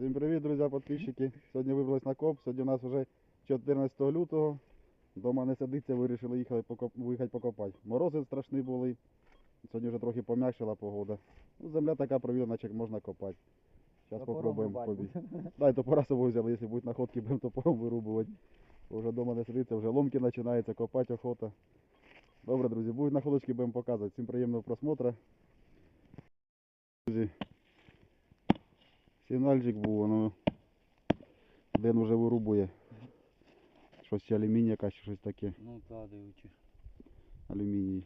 Всім привіт, друзі, підписчики. Сьогодні вибрались на коп. Сьогодні у нас вже 14 лютого. Дома не сидиться, вирішили їхати покоп... виїхати покопати. Морози страшні були. Сьогодні вже трохи пом'якшила погода. Ну, земля така провіла, наче можна копати. Зараз попробуємо побіг. Дай топора з собою взяли, якщо будуть находки, будемо топором вирубувати. Вже дома не сидиться, вже ломки починаються, копати охота. Добре, друзі, будуть находочки, будемо показувати. Всім приємного просмотру. Друзі, сигнальчик був, воно Ден вже вирубує. Щось алюміній якась, щось таке. Ну так, дивичі. Алюміній.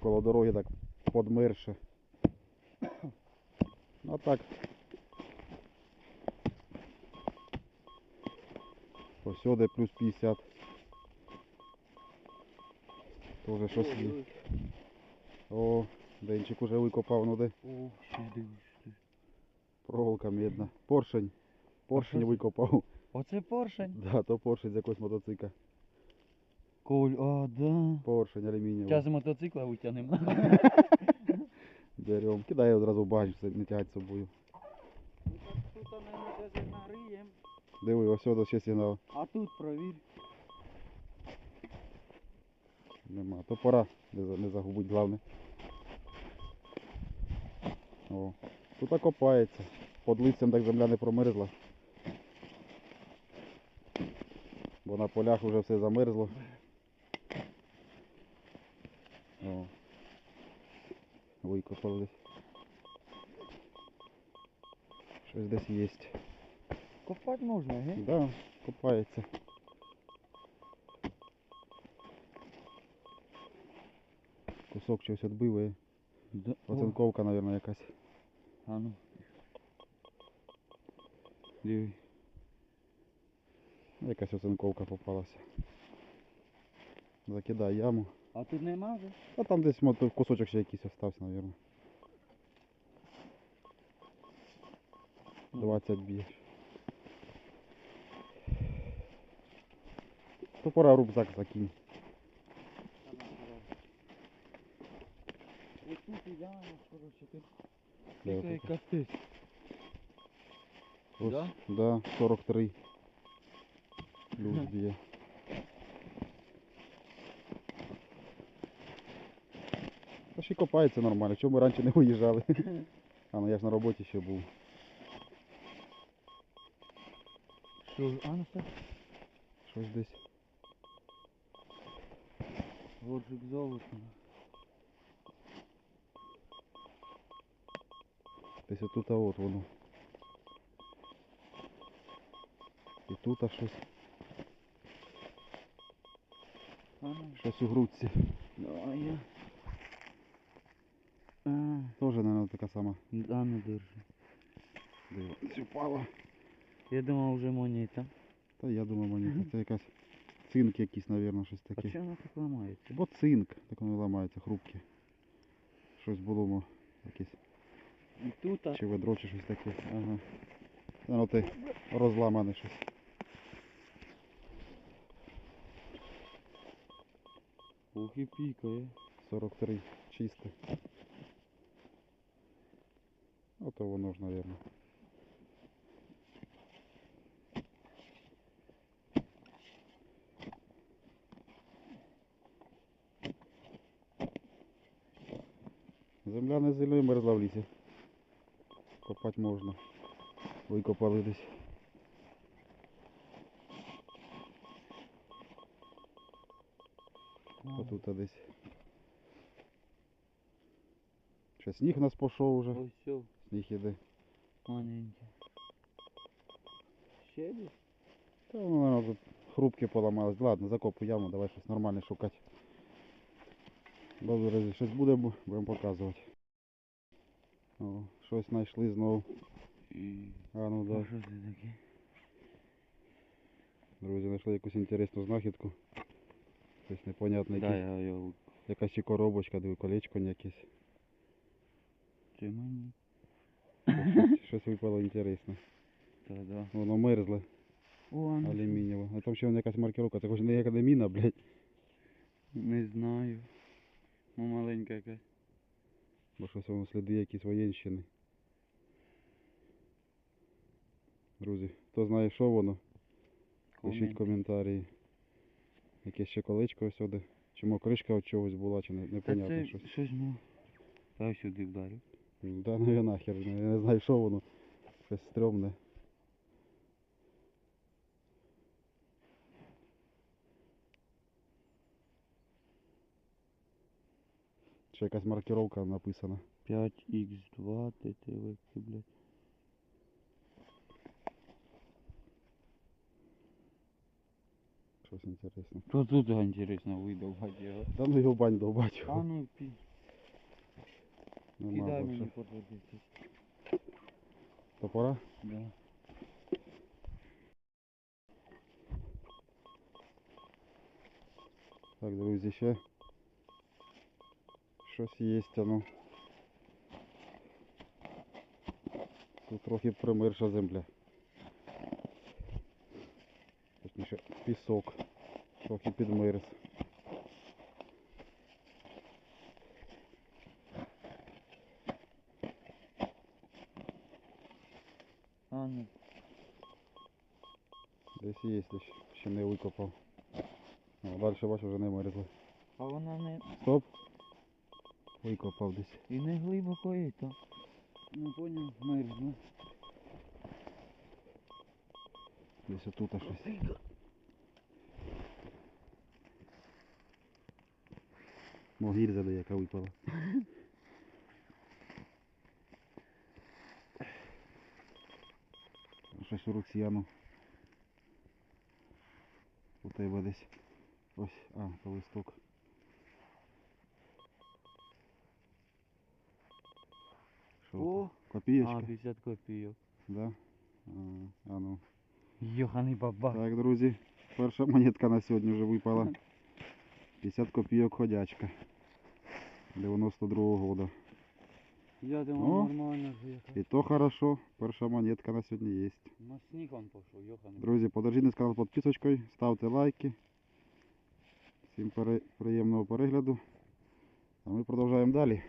Коло дороги так подмирше. Ну так. Посюди плюс 50. Тоже щось є. О, Денчик уже викопав, ну де О, ще дивись. проволока медна. Поршень. Поршень що викопав. Оце поршень. Да, то поршень з якогось мотоцикла. Коль, а, да. Поршень алюмінієвий. Зараз мотоцикла витягнемо. Берем. Кидай одразу в багаж, не тягать з собою. Тут ми нариєм. Диви, ось сюди ще сигнал. А тут провір. Нема. Топора не, за- не загубить, головне. О. Тут окопається. Под листям так земля не промерзла. Бо на полях вже все замерзло. О. Викопали. Щось десь є. Копати можна, ге? Да, копається. Кусок чогось відбиває. Да. Оцинковка, мабуть, якась. А ну. Диви. Якась оцинковка попалася. Закидай яму. А тут нема вже? А там десь кусочок ще якийсь остався, мабуть. 20 б'є. Топора в рюкзак закинь. Ось тут і яма, коротше, тут. Де Яка отут? капець. Ось, Да? Да, 43. Плюс б'є. Та ще й копається нормально. Чому ми раніше не виїжджали? А ну я ж на роботі ще був. Що, а ну так. Щось десь. Горжик золота. Десь отут а от воно. І тут а щось. Ну. Щось у грудці. Давай я. Теж, мабуть, така сама. да, не держи. Диво. Упала. Я думав вже монета. Та я думаю, мені це якась цинк якийсь, мабуть, щось таке. А чого вона так ламається? Бо цинк, так воно ламається, хрупке. Щось було мо, якесь. І тут, Чи ведро, чи щось таке. Ага. Ну ти розламане щось. Ух і пікає. 43 чисте. Ото воно ж, мабуть. Земля не зелена мерзла в лісі. Копати можна. Викопали десь. Отут десь. Що, сніг нас пішов уже. Ось все, Сніг іде. маленьке. Ще десь? Та воно, тут хрупки поламалось. Ладно, закопу яму, давай щось нормальне шукати. Добре, друзі, щось буде, бу- будемо показувати. О, щось знайшли знову. А ну да. що це таке? Друзі, знайшли якусь інтересну знахідку. Щось непонятне. Да, якесь- я його Якась чи коробочка, диви, колечко якесь. Це мені. Щось, щось випало інтересне. Та да. Воно мерзле, а ну, алюмінієве. А там ще вона якась маркировка, це хоч не як міна, блядь. Не знаю. Ну маленька якась. Бо щось воно сліди якісь воєнщини. Друзі, хто знає, що воно, пишіть коментарі. Якесь ще колечко ось сюди. Чому кришка від чогось була, чи не, Та це щось. щось ну. Та сюди вдарив. Да ну я нахер, я не знаю, що воно. Щось стрьомне. Ще якась маркировка написана. 5х2 ТТВ, блядь. Щось інтересне. Що тут інтересно видовбати його? Та ну його бань довбать. А ну пі. Нема Кидай мені подводити. Топора? Да. Так, друзі, ще щось є, ну. Тут трохи примирша земля. Пісок. Трохи підмерз. А ну. Десь є, десь ще не викопав. О, далі бачу вже не мерзло. А вона не. Стоп. Викопав десь. І не глибоко і то. Ну поняв, мерзну. Десь отут щось. Мо гільза де яка випала. Щось у руці, а ну. У тебе десь. Ось, а, то листок. Що О! Копієчка? А, 50 копійок. Да? А, а ну. Йоханий бабак. Так, друзі, перша монетка на сьогодні вже випала. 50 копійок ходячка. 92-го года. Я О! думав нормально. І то хорошо, перша монетка на сьогодні є. На сніг он пішов, йоханий. Друзі, подержіть канал підписочкою, ставте лайки. Всім пере- приємного перегляду. А ми продовжуємо далі.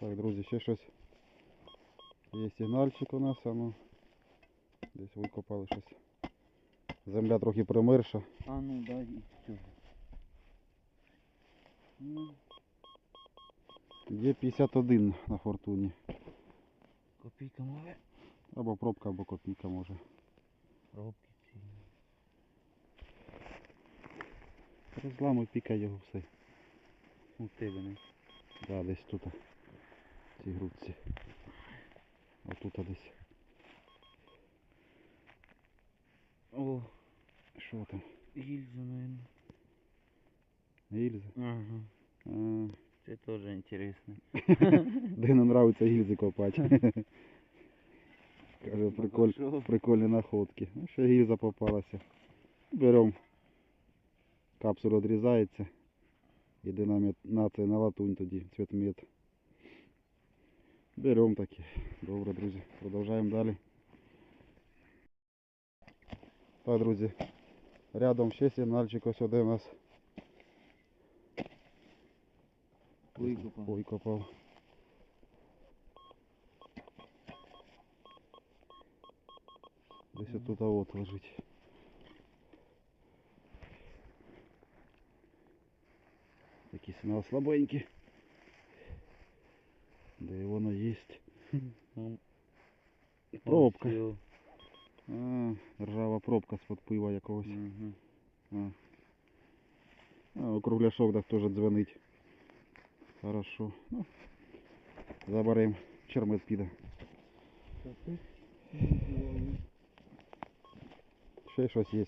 Так, друзі, ще щось. Є сигнальчик у нас, а ну. Десь викопали щось. Земля трохи примерша. А ну дай. Ну, Є 51 на фортуні. копійка моя. Або пробка, або копійка може. Робки ці. Розламуй, пікай його все. У тебе не. Да, десь тут. В цій грудці. Отут десь. О, Що там? гільза, наверное. Гільзи? Ага. А, Це теж інтересно. де не нравиться гільзи копати. Каже, приколь, прикольні находки. Ну, ще гільза попалася. Берем. Капсула відрізається. Іде на, мет, на це, на латунь тоді, цветмет. Берем такі. Добре, друзі. Продовжаємо далі. Так, друзі. Рядом ще сигнальчик ось один у нас. Викопав. Викопав. Десь тут вот лежить. Такі сигнал слабенькі. Де воно є. Ну, Пробка. ось його. А, ржава пробка з-под пива якогось. Мгм. А. А, кругляшок так теж дзвонить. Хорошо. Ну, заберемо. Чермет піде. Ще щось є.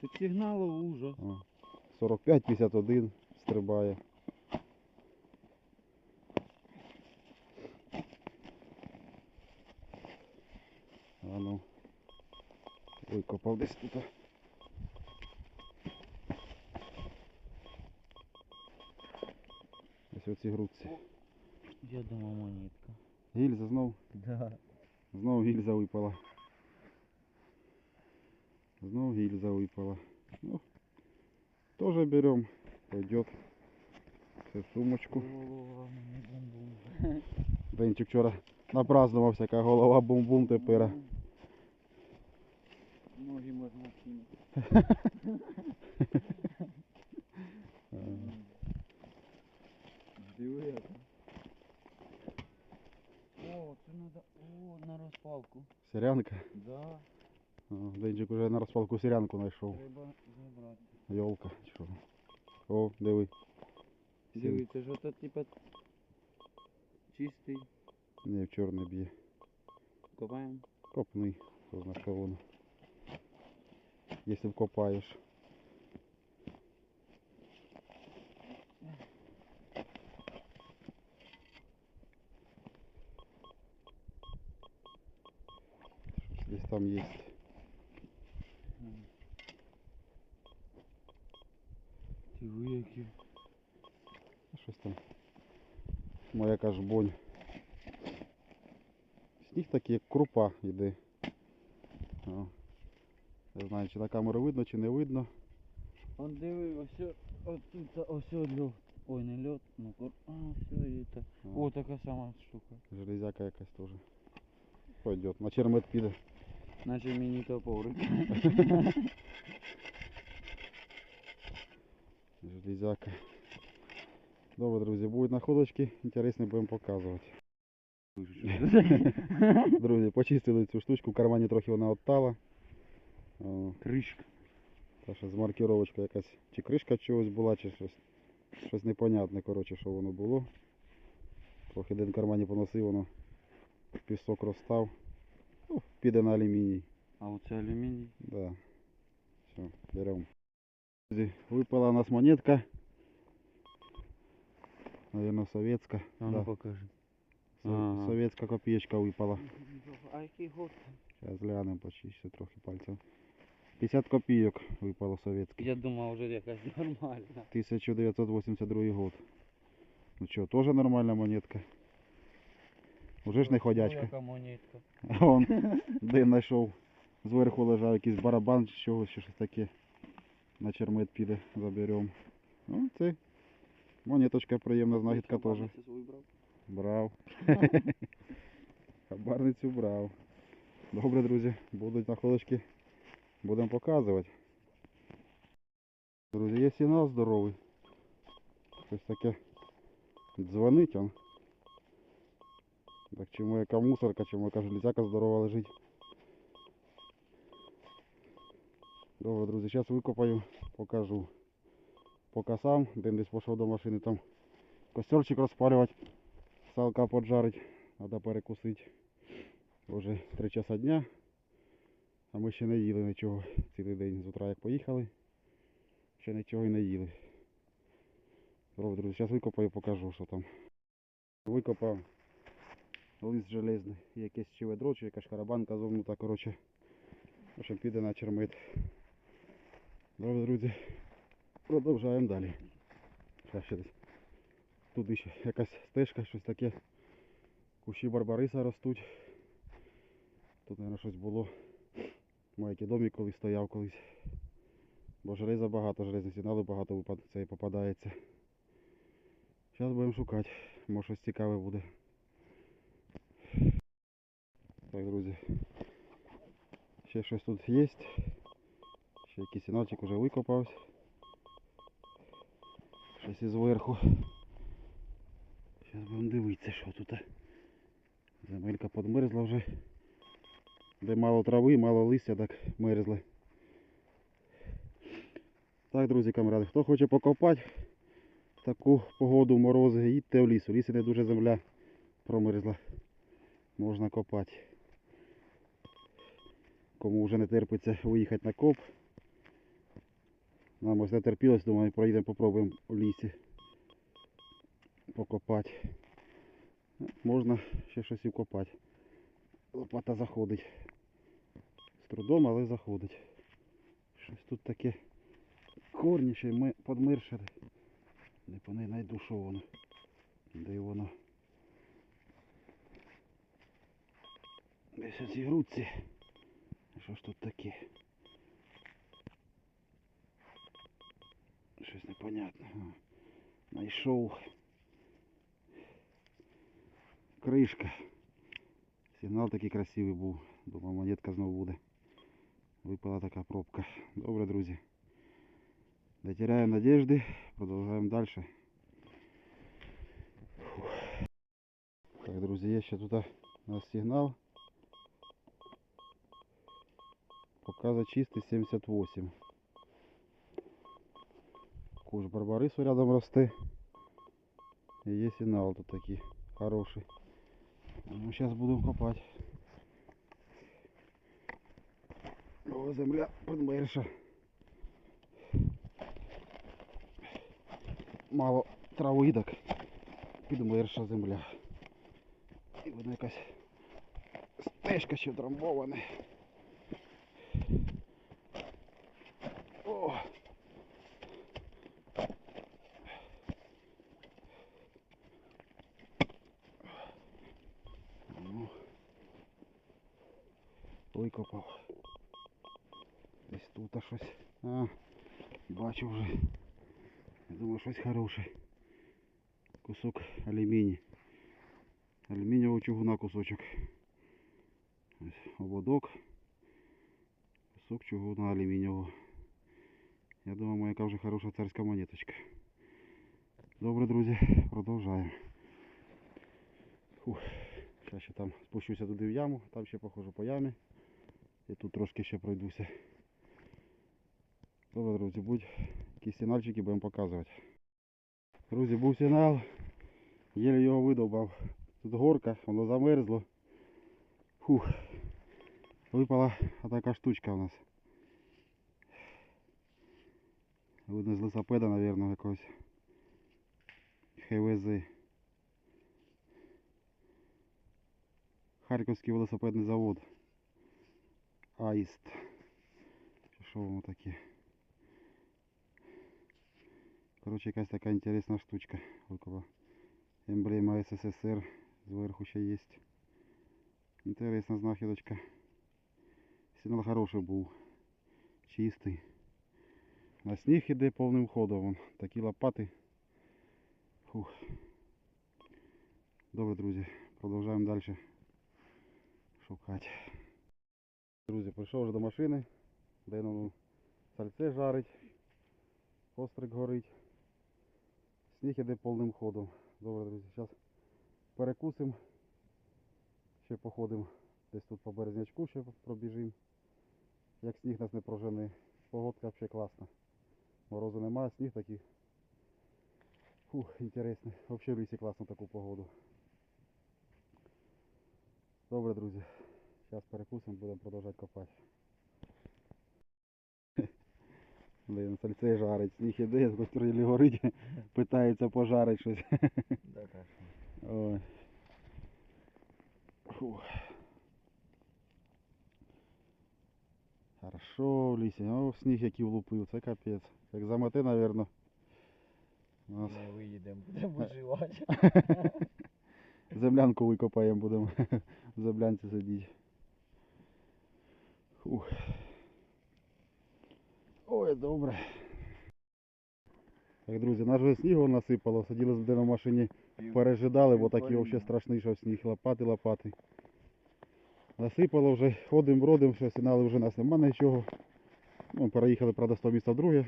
Тут сигналу ужас. О, 45-51 стрибає. А ну. Викопав десь тут. Знов. Да. Знов гільза випала. Знов гильза випала. Ну, тоже берем. Пойдет. Це сумочку. Голова бум-бум. Денчик вчора напразднувався, яка голова бум-бум тепер. Ноги можна кинути. Диви. О, це надо. О, на розпалку. Сірянка. Да, О, Денчик уже на розпалку сірянку знайшов. треба забрати. Йолка. чи Що? О, диви. Диви, це ж ото типа чистий. Не, в чорне б'є. Копаємо. Копни, хто зна що воно. Якщо вкопаєш. Щось Десь там є. Диви які. Щось там. Моя каже боль. Сніг такий, як крупа йде. О. Не знаю, чи на камеру видно, чи не видно. Он диви, ось о- от тут ось о льот. Ой, не льот, ну кор... А, все, і так. О, О, така сама штука. Железяка якась теж. Пойдет. На чермет піде. Наче міні-топорик. Железяка. Добре, друзі, будуть находочки, інтересні будемо показувати. Друзі, почистили цю штучку, в кармані трохи вона оттала. Кришка. Та що з маркіровочкою якась чи кришка чогось була, чи щось. Щось непонятне, коротше, що воно було. Трохи один в кармані поносив, воно пісок розстав. Піде на алюміній. А оце алюміній. Да. Все, берем. Друзі, Випала у нас монетка. Наверное, советская. А ну Да, покажи. со- Ага. Советская копеечка випала. А який год? Сейчас глянем, почищу трохи пальцем. 50 копійок випало советських. Я думав, вже якась нормальна. 1982 год. Ну что, тоже нормальная монетка. Уже ж не ходячка. яка монетка. А он день знайшов. Зверху лежав якийсь барабан чи чогось, чи щось таке. На чермет піде, заберем. Ну, це монеточка приємна знахідка теж. Брав. Хабарницю брав. Добре, друзі, будуть находочки. Будемо показувати. Друзі, є сигнал здоровий. Щось таке дзвонить он. Так чому яка мусорка, чому яка железяка здорова лежить. Добре, друзі, зараз викопаю, покажу. Поки сам, день десь пішов до машини там костерчик розпалювати, салка поджарить, треба перекусити. Вже 3 часа дня, а ми ще не їли нічого цілий день. З утра як поїхали, ще нічого і не їли. Добре, друзі, зараз викопаю, покажу, що там. Викопав лист железний, якесь чи ведро, чи якась карабанка зогнута, коротше. Общем, піде на чермит. Добре, друзі, продовжаємо далі. Зараз ще десь. Туди ще якась стежка, щось таке. Кущі барбариса ростуть. Тут, мабуть, щось було. Маленький домик колись стояв колись. Бо железа багато, железних сигналів багато випад... це і попадається. Зараз будемо шукати. Може щось цікаве буде. Так, друзі. Ще щось тут є. Ще якийсь сигнальчик вже викопався. Щось із зверху. Зараз будемо дивитися, що тут. Земелька подмерзла вже. Де мало трави, мало листя, так мерзли. Так, друзі камради, хто хоче покопати в таку погоду, морози, їдьте в ліс. У лісі не дуже земля промерзла. Можна копати. Кому вже не терпиться виїхати на коп. Нам ось не терпілось, думаю, проїдемо, попробуємо у лісі покопати. Можна ще щось і вкопати. Лопата заходить. З трудом, але заходить. Щось тут таке корні ще ми подмиршили. Не по неї найду, що воно. Де воно. Десь оці грудці. Що ж тут таке? Щось непонятне. А. Знайшов. Кришка. Сигнал такий красивий був. Думав, монетка знову буде. Випала така пробка. Добре, друзі. Не теряємо надежди. Продовжуємо далі. Так, друзі, є ще тут у нас сигнал. Показує чистий 78. Куш барбарису рядом росте. І є сигнал тут такий хороший. Ну, зараз будемо копати. О, земля підмерша. Мало трави так. Підмерша земля. І видно якась стежка ще трамбована. О! Ну, викопав. Десь тут а щось. А, бачу вже. Я думаю, щось хороше. Кусок алюмінію. Алюмінієвого чугуна кусочок. Ось ободок. Кусок чугуна алюмінієвого. Я думаю, яка вже хороша царська монеточка. Добре, друзі, продовжаємо. Фух. Ще там спущуся туди в яму, там ще походжу по ямі. І тут трошки ще пройдуся. Добре, друзі, будь якісь сигнальчики будемо показувати. Друзі, був сигнал. Єле його видовбав. Тут горка, воно замерзло. Фух. Випала така штучка у нас. Видно з лисопеда, мабуть, якогось. ХВЗ. Харківський велосипедний завод. Аїст. Чи що воно таке? Коротше, якась така інтересна штучка. Викопав. Емблема СССР зверху ще є. Інтересна знахідочка. Сигнал хороший був. Чистий. На сніг іде повним ходом. Вон, такі лопати. Фух. Добре, друзі, продовжуємо далі шукати. Друзі, прийшов вже до машини, де ну, сальце жарить, острик горить. Сніг іде повним ходом. Добре, друзі, зараз перекусимо, ще походимо. Десь тут по березнячку ще пробіжимо. Як сніг нас не прожене. Погодка взагалі класна. Морозу немає, сніг такий. Фух, інтересно. Взагалі в лісі класно таку погоду. Добре, друзі. Зараз перекусимо, будемо продовжувати копати. Блин, сальце жарить, сніг іде, з кострілі горить, питається пожарити щось. Ой. Фух. Хорошо в лісі. О, сніг який влупив, це капець. Як замете, напевно. Нас Ми виїдемо, будемо виживати. землянку викопаємо, будемо в землянці сидіти. Фух. Ой, добре. Так, друзі, нас вже снігу насипало, сиділи з в машині, пережидали, бо такий взагалі страшний, що сніг лопати, лопати. Насипало вже, ходимо, бродимо, що сигнали вже нас нема нічого. Ну, переїхали, правда, з того міста в друге.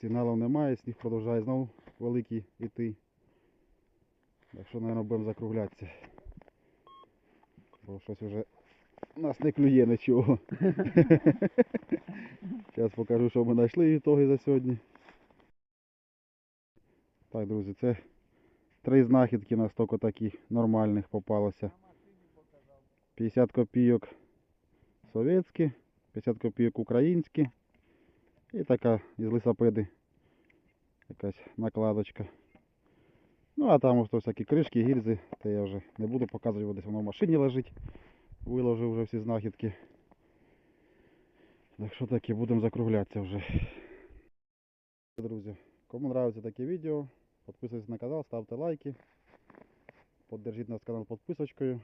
Сигналів немає, сніг продовжує знову великий іти. Так що, мабуть, будемо закруглятися. Бо щось вже нас не клює нічого. Зараз покажу, що ми знайшли ітоги за сьогодні. Так, друзі, це три знахідки на стільки таких нормальних попалося. 50 копійок совєтські, 50 копійок українські. І така із лисопеди якась накладочка. Ну а там ось то всякі кришки, гільзи, це я вже не буду показувати, бо десь воно в машині лежить. Виложив вже всі знахідки. Так що таки будемо закруглятися вже. Друзі, кому нравится таке відео, підписуйтесь на канал, ставте лайки. Поддержіть наш канал підписочкою.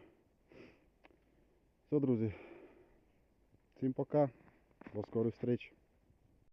Все, друзі. Всім пока. До скорих встреч.